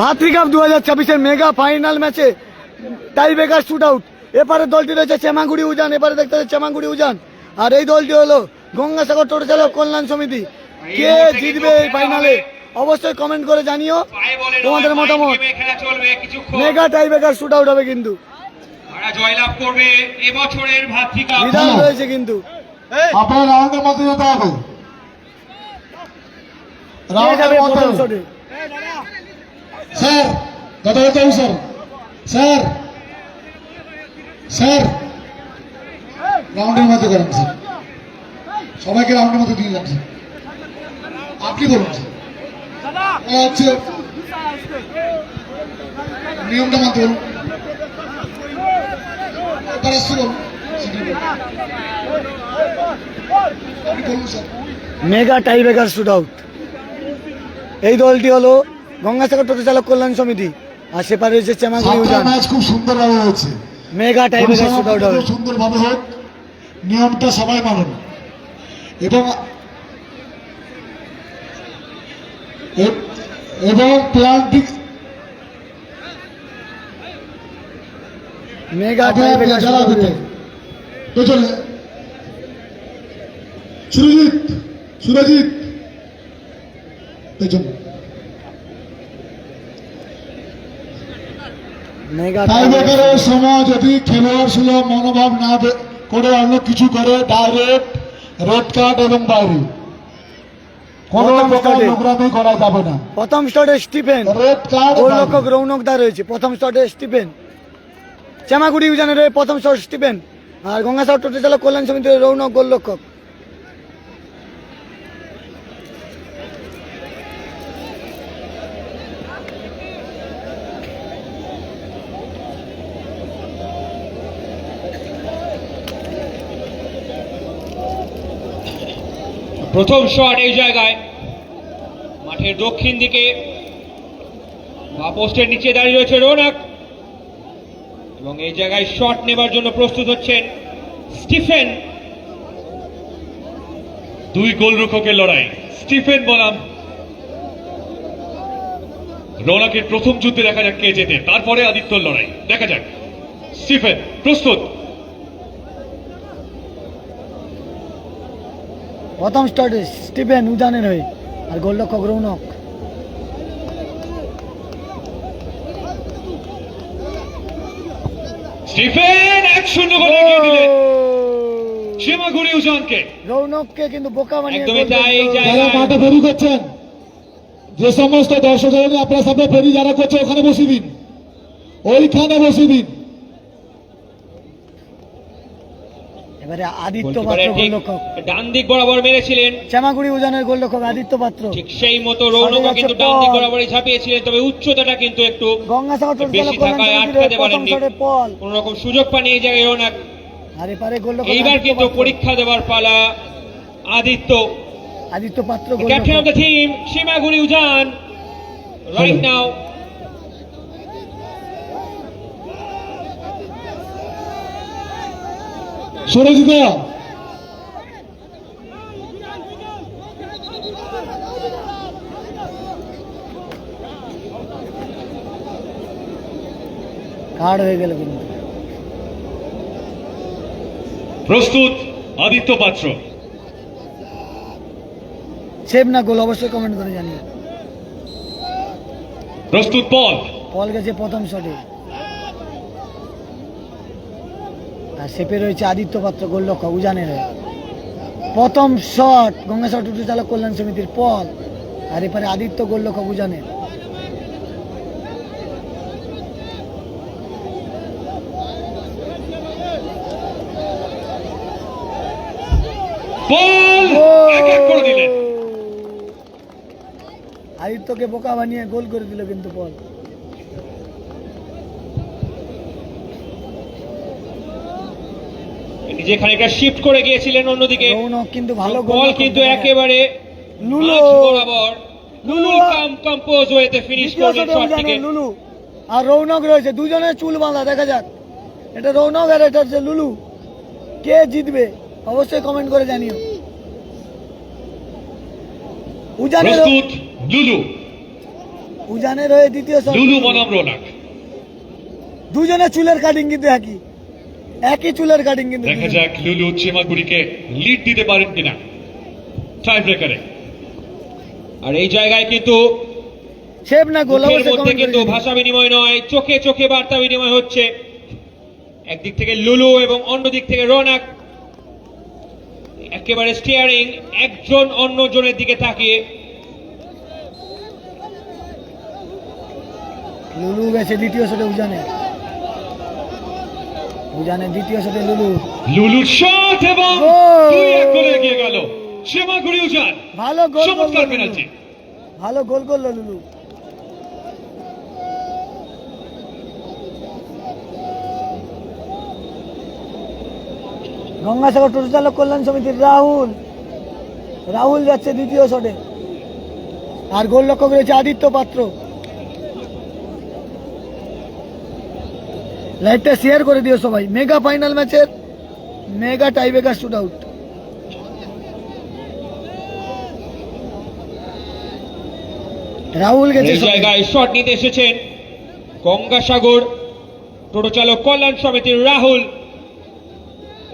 ভাতৃ কাপ দু হাজার ছাব্বিশের মেগা ফাইনাল ম্যাচে টাই ব্রেকার শুট আউট এপারে দলটি রয়েছে চেমাগুড়ি উজান এপারে দেখতে হচ্ছে চেমাগুড়ি উজান। আর এই দলটি হলো গঙ্গাসাগর টোটো চালক কল্যাণ সমিতি। কে জিতবে এই ফাইনালে অবশ্যই কমেন্ট করে জানিও। তোমাদের মতামত? Mega tiebreaker shoot out হবে কিন্তু। জয়লাভ করবে এবছরের ভাতৃকা বিধান রয়েছে কিন্তু। আপনার যেতে হবে। রাউন্ডের শটে? স্যার বলতে হবে, স্যার। Sir sir. রাউন্ডের মধ্যে করেন, স্যার। সবাইকে রাউন্ডের মধ্যে দিয়ে স্যার। আপনি বলুন, স্যার। ও হচ্ছে নিয়মটা মানতে বলুন। Mega tiebreaker shoot out. এই দলটি হলো গঙ্গাসাগর টোটো চালক কল্যাণ সমিতি আর সেপারে রয়েছে চেমাগুড়ি উজান ম্যাচ খুব সুন্দরভাবে হয়েছে। Mega tiebreaker shoot out হবে। সুন্দরভাবে হোক নিয়মটা সবাই মানুন। এবং এবং প্ল্যানটি মেগা টাই ব্রেকার শুট যারা আউট দিতে পেছনে। সুরজিৎ সুরজিৎ পেছনে। সময় যদি খেলোয়াড় সুলভ মনোভাব না করে অন্য কিছু করে ডাইরেক্ট রেড কার্ড এবং বাইরে। করা যাবে না। প্রথম স্টটে স্টিফেন। রেড কার্ড গোলরক্ষক রৌনক দা রয়েছে। প্রথম স্টটে স্টিফেন। চেমাগুড়ি ইউজানের রয়ে প্রথম শট স্টিফেন। আর গঙ্গাসাগর টোটো চালক কল্যাণ সমিতির রৌনক গোলরক্ষক। প্রথম শট এই জায়গায়। মাঠের দক্ষিণ দিকে বা পোস্টের নিচে দাঁড়িয়ে রয়েছে রোনাক। এবং এই জায়গায় শট নেবার জন্য প্রস্তুত হচ্ছেন স্টিফেন। দুই গোলরক্ষকের লড়াই। স্টিফেন বনাম। রোনাকের প্রথম যুদ্ধে দেখা যাক কে জেতে। তারপরে আদিত্যর লড়াই। দেখা যাক। স্টিফেন প্রস্তুত। প্রথম স্টটে স্টিফেন উজানের হয়ে আর গোলরক্ষক রৌনক। স্টিফেন এক শূন্য গোলে এগিয়ে দিলেন। সীমাগুড়ি উজানকে। রৌনককে কিন্তু বোকা বানিয়ে একদমই তাই, যারা মাঠে ফেরি করছেন। যে সমস্ত দর্শক আপনার সামনে ফেরি যারা করছে ওখানে বসিয়ে দিন। ওইখানে বসিয়ে দিন। এবারে আদিত্য পাত্র গোলরক্ষক। ডান দিক বরাবর মেরেছিলেন। চেমাগুড়ি উজানের গোলরক্ষক আদিত্য পাত্র। ঠিক সেই মতো রৌনকও সরে কিন্তু ডান দিক বরাবরই ঝাঁপিয়েছিলেন তবে উচ্চতাটা কিন্তু একটু গঙ্গাসাগর বেশি থাকায় আটকাতে পারেননি। কোন রকম সুযোগ পানি এই জায়গায় রৌনক। আর এপারে গোলরক্ষক এইবার কিন্তু পরীক্ষা দেওয়ার পালা Aditya. Aditya Patra captain of the team Simaguri Ujan right now Surajit card হয়ে গেল কিন্তু। প্রস্তুত আদিত্য পাত্র। সেভ না গোল অবশ্যই কমেন্ট করে জানিয়ে প্রস্তুত পল। পল গেছে প্রথম শটে আর সেপে রয়েছে আদিত্য পাত্র গোলরক্ষক উজানের। প্রথম শট গঙ্গাসাগর টুটু চালক কল্যাণ সমিতির পল আর এপারে আদিত্য গোলরক্ষক উজানের। আদিত্যকে বোকা বানিয়ে গোল করে দিল কিন্তু পল নিজে খানিকটা শিফট করে গিয়েছিলেন অন্যদিকে। কিন্তু ভালো বল কিন্তু একেবারে লুলু। বরাবর। লুলু। কাম কম্পোজ ওয়েতে ফিনিশ করলেন শটটিকে লুলু। আর রৌনক রয়েছে দুজনের চুল বাঁধা দেখা যাক। এটা রৌনক আর এটা হচ্ছে লুলু কে জিতবে? অবশ্যই কমেন্ট করে জানিও। উজানের লুলু। উজানের হয়ে দ্বিতীয় লুলু বনাম রোনাক। দুজনে চুলের কাটিং কিন্তু একই। একই চুলের কাটিং কিন্তু দেখা যাক লুলু চেমাগুড়িকে লিড দিতে পারেন কিনা। টাই ব্রেকারে আর এই জায়গায় কিন্তু সেভ না গোল মধ্যে কিন্তু ভাষা বিনিময় নয় চোখে চোখে বার্তা বিনিময় হচ্ছে। একদিক থেকে লুলু এবং অন্য দিক থেকে রোনাক। একেবারে স্টিয়ারিং একজন অন্য জনের দিকে তাকিয়ে। লুলু গেছে দ্বিতীয় শটে উজানে। উজানে দ্বিতীয় শটে লুলু। লুলুর শট এবং দুই এক গোলে এগিয়ে গেল। চেমাগুড়ি উজান। ভালো গোল চমৎকার করল পেনাল্টি। ভালো গোল করল লুলু। গঙ্গাসাগর টোটো চালক কল্যাণ সমিতির রাহুল। রাহুল যাচ্ছে দ্বিতীয় শটে। আর গোল লক্ষ্য করেছে আদিত্য পাত্র। লাইটটা শেয়ার করে দিও সবাই। মেগা ফাইনাল ম্যাচের mega tiebreaker shoot out Rahul গেছে। জায়গায় শট নিতে এসেছেন গঙ্গাসাগর টোটো চালক কল্যাণ সমিতির রাহুল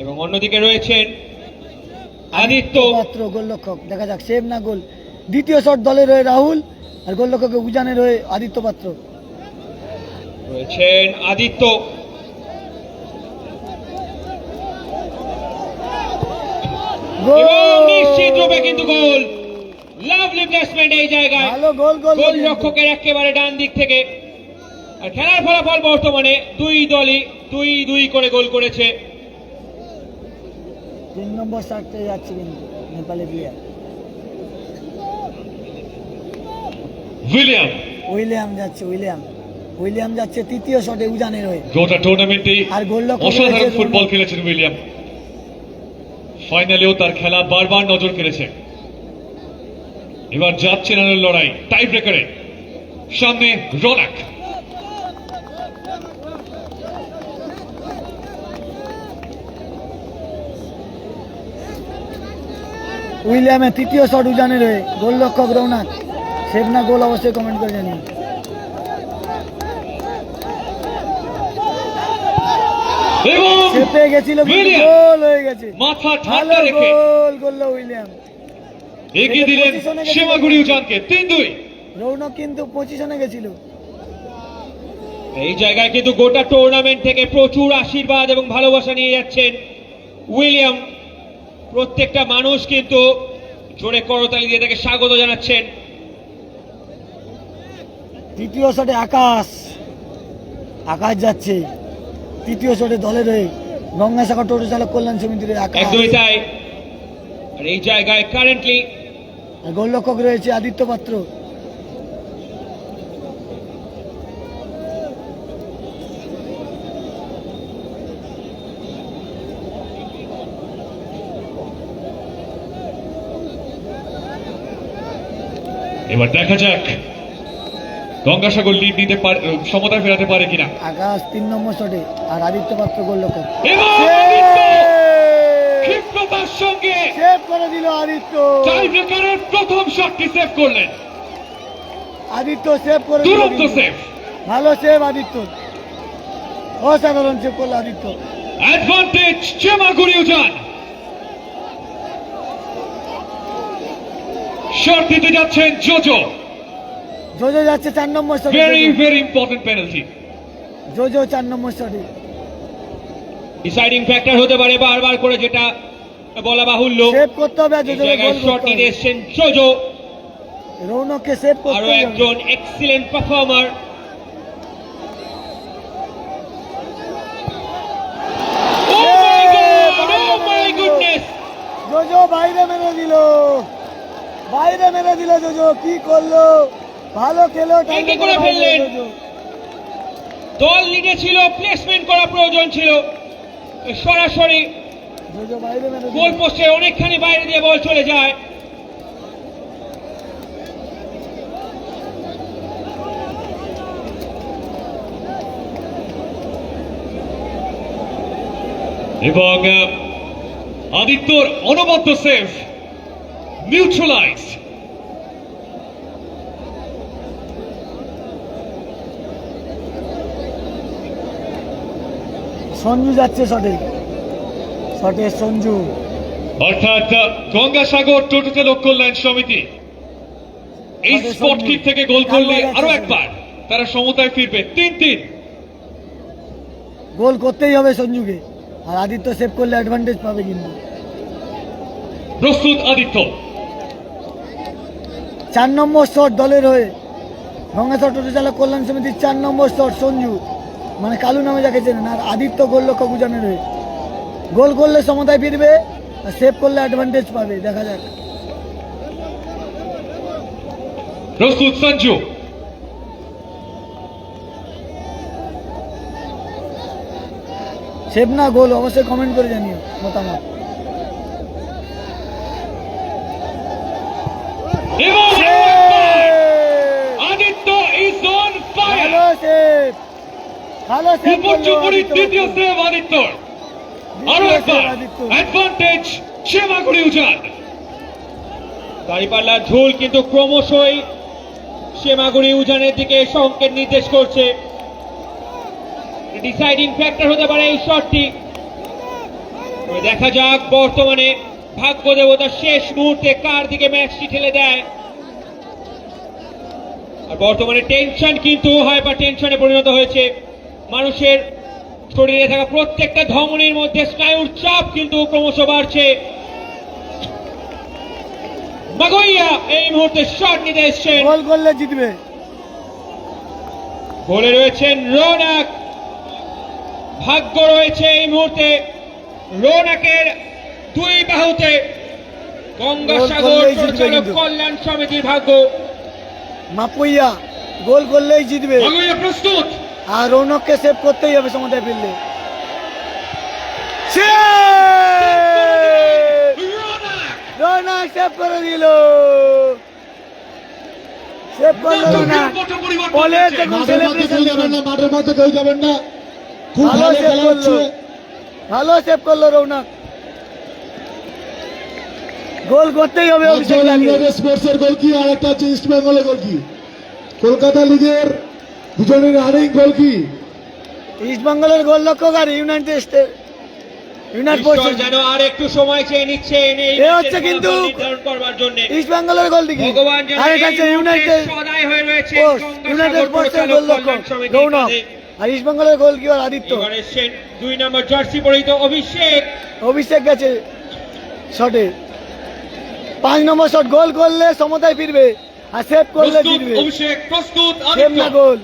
এবং অন্যদিকে রয়েছেন আদিত্য। পাত্র গোলরক্ষক। দেখা যাক সেভ না গোল। দ্বিতীয় শট দলের রয়ে রাহুল আর গোলরক্ষক উজানে রয়ে আদিত্য পাত্র। রয়েছেন আদিত্য গোল! এবং নিশ্চিত রূপে কিন্তু গোল। লাভলি প্লেসমেন্ট এই জায়গায়। গোল রক্ষকের একেবারে ডান দিক থেকে। আর খেলার ফলাফল বর্তমানে দুই দলই দুই দুই করে গোল করেছে। তিন নম্বর শার্টে যাচ্ছে কিন্তু নেপালে প্লেয়ার। উইলিয়াম। উইলিয়াম যাচ্ছে উইলিয়াম। উইলিয়াম যাচ্ছে তৃতীয় শটে উজানের হয়ে। গোটা টুর্নামেন্টে আর গোলরক্ষক অসাধারণ ফুটবল। খেলেছেন উইলিয়াম। ফাইনালেও তার খেলা বারবার নজর কেড়েছে। এবার যাচ্ছে রানের লড়াই টাই ব্রেকারে সামনে রোনাক উইলিয়ামের তৃতীয় শট উজানের হয়ে গোলরক্ষক রৌনাক সেভ না গোল অবশ্যই কমেন্ট করে জানিয়ে এবং চেপে গেছিল গোল হয়ে গেছে। মাথা ঠান্ডা রেখে গোল করল উইলিয়াম। এগিয়ে দিলেন সীমাগুড়ি উজানকে তিন দুই। রৌনক কিন্তু পজিশনে গেছিল। এই জায়গায় কিন্তু গোটা টুর্নামেন্ট থেকে প্রচুর আশীর্বাদ এবং ভালোবাসা নিয়ে যাচ্ছেন উইলিয়াম। প্রত্যেকটা মানুষ কিন্তু জোরে করতালি দিয়ে তাকে স্বাগত জানাচ্ছেন। তৃতীয় শটে আকাশ। আকাশ যাচ্ছে। তৃতীয় শটে দলের হয়ে গঙ্গাসাগর টোটো চালক কল্যাণ সমিতির আকাশ একদমই তাই। আর এই জায়গায় কারেন্টলি গোলরক্ষক রয়েছে আদিত্য পাত্র। এবার দেখা যাক। গঙ্গাসাগর লিড নিতে পারে সমতা ফেরাতে পারে কিনা? আকাশ তিন নম্বর শটে আর আদিত্য পাত্র এবং আদিত্য! ক্ষিপ্রতার সঙ্গে! সেভ করে দিল আদিত্য! টাই ব্রেকারের প্রথম শটটি সেভ করলেন। আদিত্য সেভ করে দুরন্ত সেভ ভালো সেভ আদিত্য। অসাধারণ সেভ করল আদিত্য। অ্যাডভান্টেজ চেমাগুড়ি শট দিতে যাচ্ছেন জোজো জোজো যাচ্ছে চার নম্বর শটে very. Very important penalty Jojo চার নম্বর শটে। ডিসাইডিং ফ্যাক্টর হতে পারে বারবার করে যেটা বলা বাহুল্য। সেভ করতে হবে জোজোকে গোল শট এসছেন জোজো রৌনককে সেভ করতে আরও একজন এক্সিলেন্ট পারফর্মার জোজো বাইরে মেরে দিল। বাইরে মেরে দিল। জোজো কি করল? ভালো খেলো কি করে ফেললেন? দল লিডে ছিল প্লেসমেন্ট করা প্রয়োজন ছিল। সরাসরি গোল পোস্টে অনেকখানি বাইরে দিয়ে বল চলে যায়। এবং আদিত্যর অনবদ্য সেভ নিউট্রালাইজ সঞ্জু যাচ্ছে শটে। শটে সঞ্জু। অর্থাৎ গঙ্গাসাগর টোটোতে লোক কল্যাণ সমিতি। এই স্পট কিক থেকে গোল করলে আরও একবার তারা সমতায় ফিরবে। তিন তিন। গোল করতেই হবে সঞ্জুকে। আর আদিত্য সেভ করলে অ্যাডভান্টেজ পাবে কিন্তু। প্রস্তুত আদিত্য। চার নম্বর শট দলের হয়ে। গঙ্গাধর টোটো চালক কল্যাণ সমিতির চার নম্বর শট সঞ্জু। মানে কালু নামে যাকে চেনেন আর আদিত্য গোল লক্ষ্য গুজানের হয়ে। গোল করলে সমতায় ফিরবে আর সেভ করলে অ্যাডভান্টেজ পাবে দেখা যাক। প্রস্তুত সঞ্জু। সেভ না গোল অবশ্যই কমেন্ট করে জানিও মতামত। Aditya is on fire save ভালো সেভ আদিত্যর আরও একবার অ্যাডভান্টেজ সীমাগুড়ি উজান দাঁড়িপাল্লার ঝোল কিন্তু ক্রমশই সেমাগুড়ি উজানের দিকে সংকেত নির্দেশ করছে। ডিসাইডিং ফ্যাক্টর হতে পারে এই শটটি। দেখা যাক বর্তমানে ভাগ্য দেবতা শেষ মুহূর্তে কার দিকে ম্যাচটি ঠেলে দেয়। আর বর্তমানে টেনশন কিন্তু হাইপার টেনশনে পরিণত হয়েছে। মানুষের শরীরে থাকা প্রত্যেকটা ধমনির মধ্যে স্নায়ুর চাপ কিন্তু ক্রমশ বাড়ছে। মাগইয়া এই মুহূর্তে শট নিতে এসছেন। গোল করলে জিতবে। গোলে রয়েছেন রোনাক। ভাগ্য রয়েছে এই মুহূর্তে রোনাকের দুই বাহুতে। গঙ্গাসাগর পরিচালক কল্যাণ সমিতির ভাগ্য। মাপুইয়া গোল করলেই জিতবে। মাগুইয়া প্রস্তুত। আর রৌনককে সেভ করতেই হবে রৌনক সেভ করে দিল। সেভ করল রৌনক। বলে দেখুন মাঠের মধ্যে যাবেন না মাঠের মধ্যে কেউ যাবেন না। খুব ভালো ভালো করল। ভালো সেভ করল রৌনক। গোল করতেই হবে অভিষেক লাগে স্পোর্টসের গোলকি আর একটা হচ্ছে ইস্ট বেঙ্গলের গোলকি কলকাতা লিগের দুজনের রানিং গোলকি ইস্ট বেঙ্গলের গোল লক্ষ্যক আর ইউনাইটেড স্টেট ইউনাইটেড ঈশ্বর যেন আর একটু সময় চেয়ে এ হচ্ছে কিন্তু ইস্ট বেঙ্গলের গোল দিকে আর ইউনাইটেড হয়ে রয়েছে ইউনাইটেড গোল লক্ষ্য। আর ইস্ট বেঙ্গলের গোল কি আর আদিত্য। এবার দুই নম্বর জার্সি পরিহিত অভিষেক। অভিষেক গেছে শটে। পাঁচ নম্বর শট গোল করলে সমতায় ফিরবে। আর সেভ করলে জিতবে। অভিষেক প্রস্তুত না গোল গোল।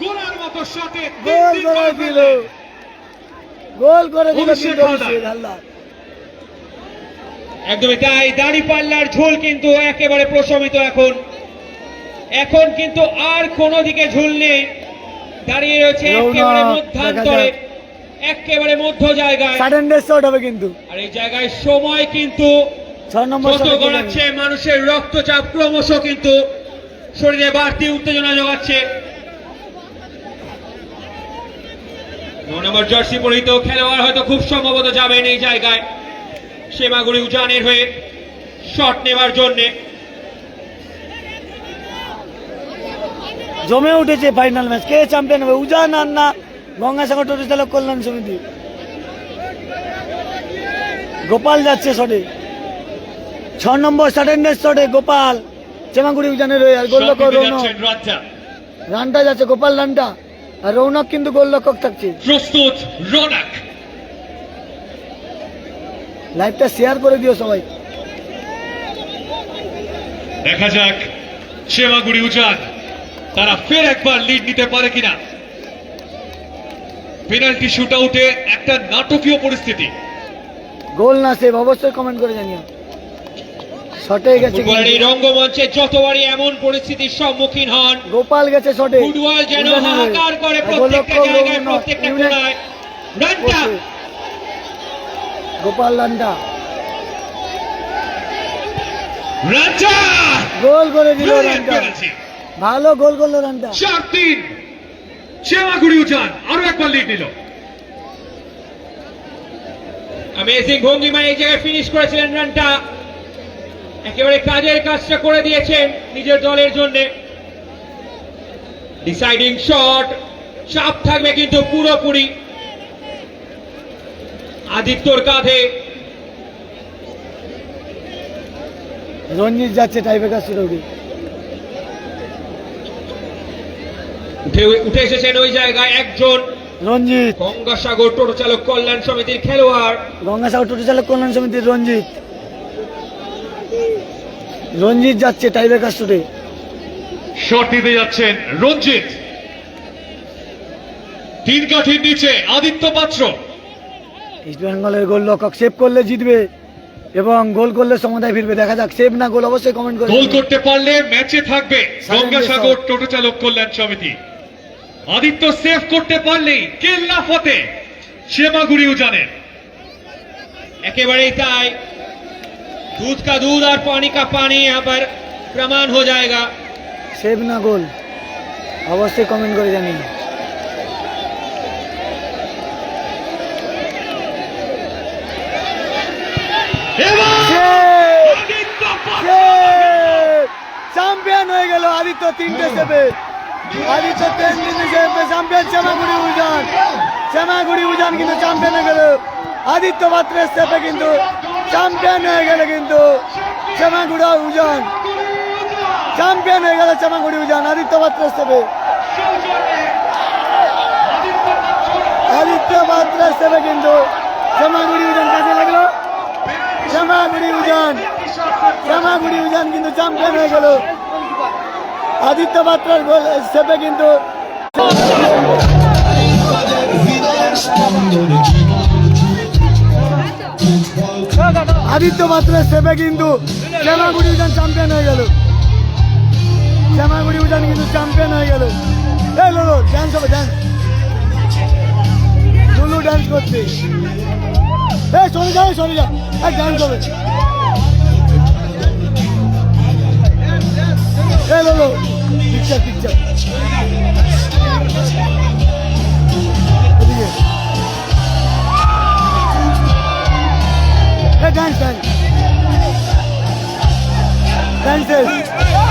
গোলার মতো শটে গোল করে দিল। গোল করে দিল একদমই তাই দাড়ি পাল্লার ঝোল কিন্তু একেবারে প্রশমিত এখন। এখন কিন্তু আর কোনো দিকে ঝুল নেই। দাঁড়িয়ে রয়েছে একেবারে মধ্যান্তরে একেবারে মধ্য জায়গায়। সাডেন শট হবে কিন্তু। আর এই জায়গায় সময় কিন্তু যত গড়াচ্ছে মানুষের রক্তচাপ ক্রমশ কিন্তু শরীরে বাড়তি উত্তেজনা যোগাচ্ছে ন নম্বর জার্সি পরিহিত খেলোয়াড় হয়তো খুব সম্ভবত যাবেন এই জায়গায়। সেমাগুড়ি উজানের হয়ে শট নেবার জন্যে। জমে উঠেছে ফাইনাল ম্যাচ। কে চ্যাম্পিয়ন হবে? উজান আর না গঙ্গাসাগর টোটো কল্যাণ সমিতি? গোপাল যাচ্ছে শটে। ছ নম্বর সাডেন্ডের শটে গোপাল। চেমাগুড়ি উজানের রয়ে আর গোল শট লক্ষ্য নিতে রৌনক রানটা যাচ্ছে গোপাল রানটা। আর রৌনক কিন্তু গোল লক্ষক থাকছে। প্রস্তুত রোনাক। লাইভটা শেয়ার করে দিও সবাই। দেখা যাক সেমাগুড়ি উজান তারা ফের একবার লিড নিতে পারে কিনা। পেনাল্টি শুট আউটে একটা নাটকীয় পরিস্থিতি। গোল না সেভ অবশ্যই কমেন্ট করে জানিও। শটে গেছে ফুটবলের রঙ্গমঞ্চে যতবারই এমন পরিস্থিতির সম্মুখীন হন গোপাল গেছে শটে। ফুটবল যেন হাহাকার করে প্রত্যেকটা জায়গায়। প্রত্যেকটা কোনায়। রানটা গোপাল রানটা রাজ্জা গোল করে দিল রানটা ভালো গোল করল রানটা চার তিন। উজান আরও একবার লিড নিল। অ্যামেজিং ভঙ্গিমায় এই জায়গায় ফিনিশ করেছিলেন রানটা একেবারে কাজের কাজটা করে দিয়েছেন নিজের দলের জন্য। ডিসাইডিং শট চাপ থাকবে কিন্তু পুরোপুরি। আদিত্যর কাঁধে। রঞ্জিত যাচ্ছে টাইব্রেকার আউটে উঠে উঠে এসেছেন ওই জায়গায় একজন। রঞ্জিত। গঙ্গাসাগর টোটো চালক কল্যাণ সমিতির খেলোয়াড়। গঙ্গাসাগর টোটো চালক কল্যাণ সমিতির রঞ্জিত। রঞ্জিত যাচ্ছে টাইব্রেকার শুটে শট নিতে যাচ্ছেন রঞ্জিত। তিন কাঠির নিচে আদিত্য পাত্র। ইস্ট বেঙ্গলের গোল লক্ষক সেভ করলে জিতবে এবং গোল করলে সমাধায় ফিরবে। দেখা যাক সেভ না গোল অবশ্যই কমেন্ট করে গোল করতে পারলে ম্যাচে থাকবে। গঙ্গাসাগর টোটো চালক কল্যাণ সমিতি। আদিত্য সেভ করতে পারলেই কেল্লা ফতে। সেমাগুড়িও জানেন। একেবারেই তাই। दूध का दूध और पानी का पानी यहाँ पर प्रमाण हो जाएगा সেভ না গোল অবশ্যই কমেন্ট করে জানিয়ে এবার আদিত্য পাত্র চ্যাম্পিয়ন হয়ে গেল আদিত্য তিনটে সেভে আদিত্য তিন তিনটে সেভে চ্যাম্পিয়ন শ্যামাগুড়ি উজান শ্যামাগুড়ি উজান কিন্তু চ্যাম্পিয়ন হয়ে গেল আদিত্য পাত্রের সেভে কিন্তু চ্যাম্পিয়ন হয়ে গেল কিন্তু শ্যামাগুড়া উজান। চ্যাম্পিয়ন হয়ে গেল শ্যামাগুড়ি উজান আদিত্য পাত্রের সেভে আদিত্য পাত্রের সেভে কিন্তু শ্যামাগুড়ি উজান কাজে লাগল। শ্যামাগুড়ি উজান শ্যামাগুড়ি উজান কিন্তু চ্যাম্পিয়ন হয়ে গেল। আদিত্য পাত্রার গোল সেপে কিন্তু আদিত্য পাত্রের সেপে কিন্তু শ্যামাগুড়ি উজান চ্যাম্পিয়ন হয়ে গেল। শ্যামাগুড়ি উজান কিন্তু চ্যাম্পিয়ন হয়ে গেল। এই লোলো ড্যান্স হবে ড্যান্স লুলু ড্যান্স করছে। এই, সরে যাও সরে যাও এক ড্যান্স হবে। এই লোলো পিকচার পিকচার এই ড্যান্স ড্যান্স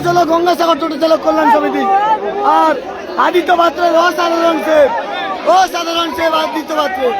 রানার্স হলো গঙ্গাসাগর টোটো চালক কল্যাণ সমিতি। আর আদিত্য পাত্রের অসাধারণ সেব। অসাধারণ সেব আদিত্য পাত্রের।